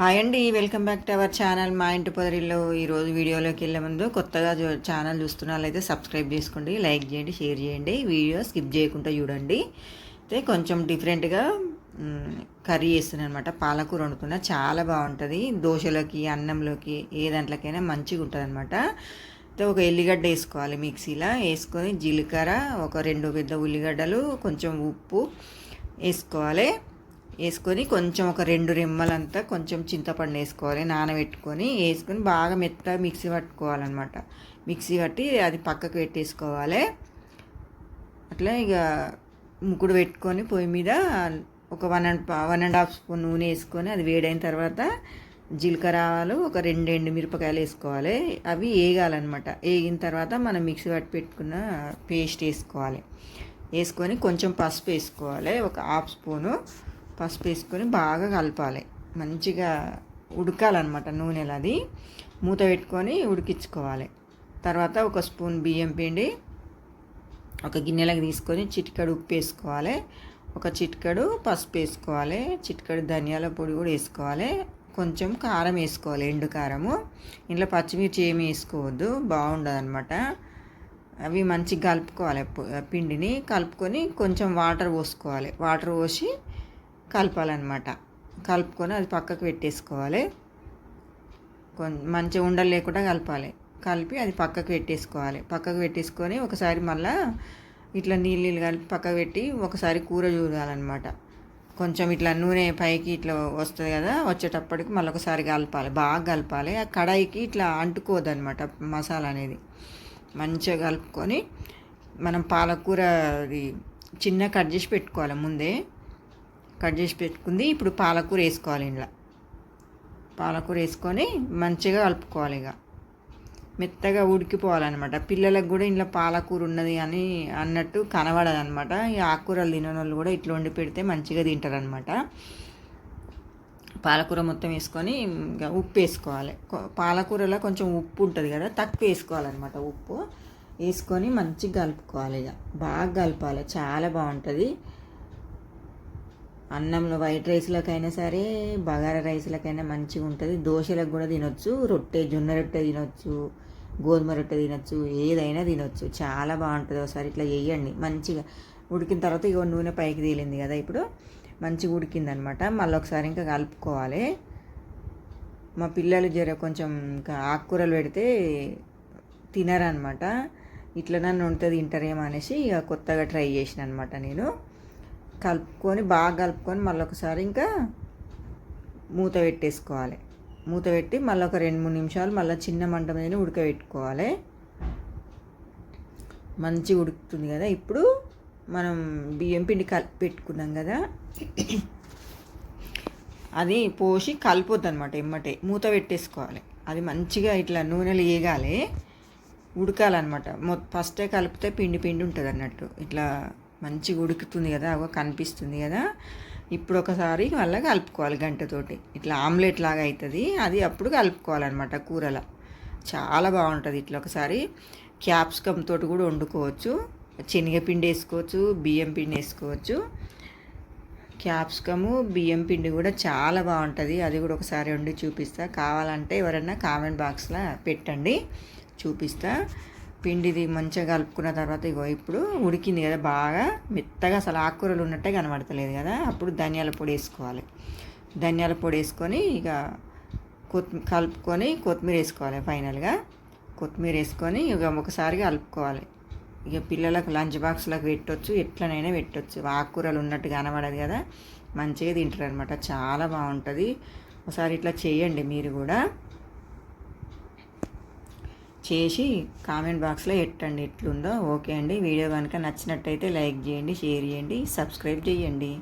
Hi అండి welcome back to our channel. మా ఇంటి పొదరిలో ఈరోజు వీడియోలోకి వెళ్ళే ముందు కొత్తగా ఛానల్ చూస్తున్న వాళ్ళైతే సబ్స్క్రైబ్ చేసుకోండి లైక్ చేయండి షేర్ చేయండి. వీడియో స్కిప్ చేయకుండా చూడండి. అయితే కొంచెం డిఫరెంట్గా కర్రీ చేస్తున్నాను అనమాట పాలకూర వండుతున్నా. చాలా బాగుంటుంది. దోశలోకి అన్నంలోకి ఏ దాంట్లోకైనా మంచిగా ఉంటుంది అనమాట అయితే ఒక ఎల్లిగడ్డ వేసుకోవాలి మిక్సీలో. వేసుకొని జీలకర్ర ఒక రెండు పెద్ద ఉల్లిగడ్డలు కొంచెం ఉప్పు వేసుకోవాలి. వేసుకొని కొంచెం ఒక రెండు రెమ్మలంతా కొంచెం చింతపండు వేసుకోవాలి నానబెట్టుకొని వేసుకొని బాగా మెత్తగా మిక్సీ పట్టుకోవాలన్నమాట. మిక్సీ పట్టి అది పక్కకు పెట్టేసుకోవాలి. అట్లా ఇక ముక్కుడు పెట్టుకొని పొయ్యి మీద ఒక one and one and half spoon నూనె వేసుకొని అది వేడైన తర్వాత జీలకర్ర ఆవాలు ఒక రెండు ఎండు మిరపకాయలు వేసుకోవాలి. అవి వేగాలన్నమాట. వేగిన తర్వాత మనం మిక్సీ పట్టి పెట్టుకున్న పేస్ట్ వేసుకోవాలి. వేసుకొని కొంచెం పసుపు వేసుకోవాలి. ఒక హాఫ్ స్పూను. పసుపు వేసుకొని బాగా కలపాలి. మంచిగా ఉడకాలన్నమాట నూనెలో అది. మూత పెట్టుకొని ఉడికించుకోవాలి. తర్వాత ఒక స్పూన్ బియ్యం పిండి ఒక గిన్నెలకు తీసుకొని చిటికడు ఉప్పు వేసుకోవాలి. ఒక చిటికడు పసుపు వేసుకోవాలి. చిటికడు ధనియాల పొడి కూడా వేసుకోవాలి. కొంచెం కారం వేసుకోవాలి ఎండు కారము. ఇంట్లో పచ్చిమిర్చి ఏమి వేసుకోవద్దు బాగుండదు అనమాట అవి మంచిగా కలుపుకోవాలి పిండిని కలుపుకొని కొంచెం వాటర్ పోసుకోవాలి. వాటర్ పోసి కలపాలన్నమాట. కలుపుకొని అది పక్కకు పెట్టేసుకోవాలి. మంచి మంచిగా ఉండలు లేకుండా కలపాలి. కలిపి అది పక్కకు పెట్టేసుకోవాలి. పక్కకు పెట్టేసుకొని ఒకసారి మళ్ళా ఇట్లా నీళ్ళు నీళ్ళు కలిపి పక్కకు పెట్టి ఒకసారి కూర చూడాలన్నమాట. కొంచెం ఇట్లా నూనె పైకి ఇట్లా వస్తుంది కదా వచ్చేటప్పటికి మళ్ళీ ఒకసారి కలపాలి. బాగా కలపాలి. ఆ కడాయికి ఇట్లా అంటుకోదు అనమాట మసాలా అనేది. మంచిగా కలుపుకొని మనం పాలకూర అది చిన్న కట్ చేసి పెట్టుకోవాలి ముందే. కట్ చేసి పెట్టుకుంది. ఇప్పుడు పాలకూర వేసుకోవాలి ఇంట్లో పాలకూర వేసుకొని మంచిగా కలుపుకోవాలి ఇక. మెత్తగా ఉడికిపోవాలన్నమాట. పిల్లలకు కూడా ఇంట్లో పాలకూర ఉన్నది అని అన్నట్టు కనబడదనమాట ఈ ఆకుకూరలు తినని వాళ్ళు కూడా ఇట్లా వండి పెడితే మంచిగా తింటారనమాట పాలకూర మొత్తం వేసుకొని ఉప్పు వేసుకోవాలి. పాలకూరలో కొంచెం ఉప్పు ఉంటుంది కదా తక్కువ వేసుకోవాలన్నమాట ఉప్పు. వేసుకొని మంచిగా కలుపుకోవాలి ఇక. బాగా కలపాలి. చాలా బాగుంటుంది. అన్నంలో వైట్ రైస్లకైనా సరే బగారా రైస్లకైనా మంచిగా ఉంటుంది. దోశలకు కూడా తినొచ్చు రొట్టె జొన్న రొట్టె తినొచ్చు గోధుమ రొట్టె తినొచ్చు ఏదైనా తినొచ్చు. చాలా బాగుంటుంది ఒకసారి ఇట్లా వేయండి మంచిగా ఉడికిన తర్వాత ఇగో నూనె పైకి తేలింది కదా ఇప్పుడు మంచిగా ఉడికిందనమాట. మళ్ళీ ఒకసారి ఇంకా కలుపుకోవాలి. మా పిల్లలు జర కొంచెం ఇంకా ఆకుకూరలు పెడితే తినరనమాట. ఇట్లా నన్ను ఉంటుంది తింటారేమో అనేసి ఇక కొత్తగా ట్రై చేసిన అనమాట నేను. కలుపుకొని బాగా కలుపుకొని మళ్ళీ ఒకసారి ఇంకా మూత పెట్టేసుకోవాలి. మూత పెట్టి మళ్ళీ ఒక రెండు మూడు నిమిషాలు మళ్ళీ చిన్న మంట మీద ఉడకబెట్టుకోవాలి. మంచి ఉడుకుతుంది కదా. ఇప్పుడు మనం బియ్యం పిండి కలిపి పెట్టుకున్నాం కదా. అది పోసి కలిపోద్ది అనమాట ఎమ్మటే. మూత పెట్టేసుకోవాలి. అది మంచిగా ఇట్లా నూనెలు వేగాలి ఉడకాలన్నమాట. మొ ఫస్టే కలిపితే పిండి పిండి ఉంటుంది అన్నట్టు ఇట్లా మంచిగా ఉడుకుతుంది కదా అవ కనిపిస్తుంది కదా. ఇప్పుడు ఒకసారి మళ్ళీ కలుపుకోవాలి గంటతోటి ఇట్లా ఆమ్లెట్ లాగా అవుతుంది అది అప్పుడు కలుపుకోవాలన్నమాట కూరలో. చాలా బాగుంటుంది ఇట్లా ఒకసారి. క్యాప్సికమ్ తోటి కూడా వండుకోవచ్చు. శనగపిండి వేసుకోవచ్చు బియ్యం పిండి వేసుకోవచ్చు. క్యాప్సికము బియ్యం పిండి కూడా చాలా బాగుంటుంది. అది కూడా ఒకసారి వండి చూపిస్తా. కావాలంటే ఎవరైనా కామెంట్ బాక్స్లో పెట్టండి. చూపిస్తా. పిండిది మంచిగా కలుపుకున్న తర్వాత ఇగో ఇప్పుడు ఉడికింది కదా బాగా మెత్తగా అసలు ఆకుకూరలు ఉన్నట్టే కనబడతలేదు కదా అప్పుడు ధనియాల పొడి వేసుకోవాలి. ధనియాల పొడి వేసుకొని ఇక కొత్తి కలుపుకొని కొత్తిమీర వేసుకోవాలి ఫైనల్గా. కొత్తిమీర వేసుకొని ఇక ఒకసారి కలుపుకోవాలి. ఇక పిల్లలకు లంచ్ బాక్స్లకు పెట్టొచ్చు ఎట్లనైనా పెట్టొచ్చు. ఆకుకూరలు ఉన్నట్టు కనబడదు కదా మంచిగా తింటారు అనమాట చాలా బాగుంటుంది. ఒకసారి ఇట్లా చేయండి మీరు కూడా. చేసి కామెంట్ బాక్స్లో ఎట్టండి ఎట్లుందో. ఓకే అండి. వీడియో కనుక నచ్చినట్టయితే లైక్ చేయండి షేర్ చేయండి సబ్స్క్రైబ్ చేయండి.